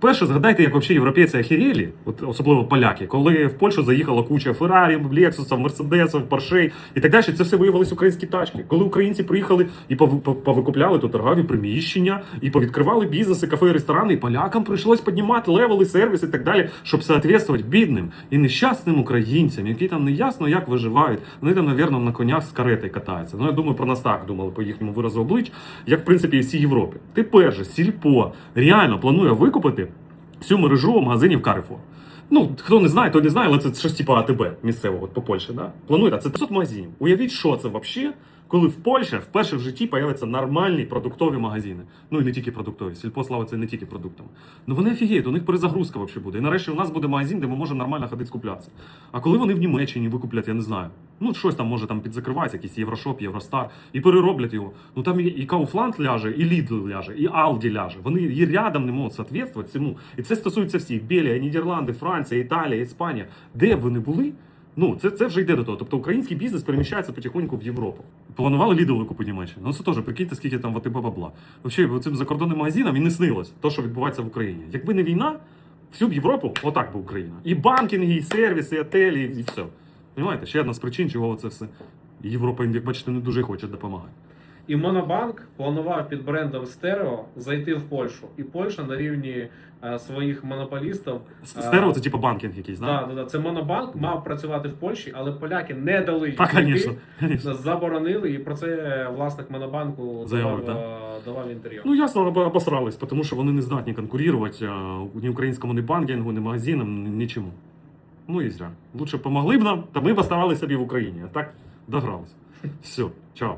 Перше, згадайте, як взагалі європейці охерєлі, от особливо поляки, коли в Польщу заїхала куча Феррарі, Лексусів, Мерседесів, Поршей і так далі. Це все виявилися українські тачки. Коли українці приїхали і пов- пов- повикупляли тут торгові приміщення, і повідкривали бізнеси, кафе, ресторани, і полякам прийшлось піднімати левели, сервіс і так далі, щоб соответствувати бідним і нещасним українцям, які там не ясно як виживають. Вони там, навірно, на конях з карети катаються. Ну я думаю, про нас так думали по їхньому виразу облич, як в принципі і всій Європі. Тепер же сільпо реально планує викупити всю мережу магазинів Carrefour. Ну, хто не знає, той не знає, але це щось типу АТБ місцевого по Польщі. Да? Планує, це 500 магазинів. Уявіть, що це взагалі, коли в Польщі вперше в житті появляться нормальні продуктові магазини. Ну і не тільки продуктові. Сільпо славиться не тільки продуктами. Ну вони офігіють, у них перезагрузка взагалі буде. І нарешті у нас буде магазин, де ми можемо нормально ходити скуплятися. А коли вони в Німеччині викуплять, я не знаю. Ну, щось там може там підзакривається, якийсь Єврошоп, Євростар, і перероблять його. Ну там і, і Kaufland ляже, і Lidl ляже, і Aldi ляже. Вони і рядом не можуть соответствувати цьому. І це стосується всіх: Белія, Нідерланди, Франція, Італія, Іспанія. Де б вони були? Ну, це, це вже йде до того. Тобто український бізнес переміщається потихоньку в Європу. Планували Lidl викупити Німеччину. Ну це теж прикиньте, скільки там в АТБ бабла. Взагалі, цим закордонним магазинам і не снилось то, що відбувається в Україні. Якби не війна, всю б Європу отак би Україна. І банкінги, і сервіси, і отелі, і все. Понимаєте, ще одна з причин, чого це все. Європа, як бачите, не дуже хоче допомагати. І Монобанк планував під брендом Стерео зайти в Польщу. І Польща на рівні е, своїх монополістів. С- Стерео це типу банкінг якийсь, да? Да, да, да. Це Монобанк мав працювати в Польщі, але поляки не дали зайти, звісно. конечно. заборонили, і про це власник Монобанку Заявив, давав, е, давав інтерв'ю. Ну, ясно, об- обосрались, тому що вони не здатні конкурувати а, ні українському ні банкінгу, ні магазинам, ні- нічому. Ну і зря. Лучше помогли б нам, та ми б оставалися собі в Україні. А так догрались. Все, чао.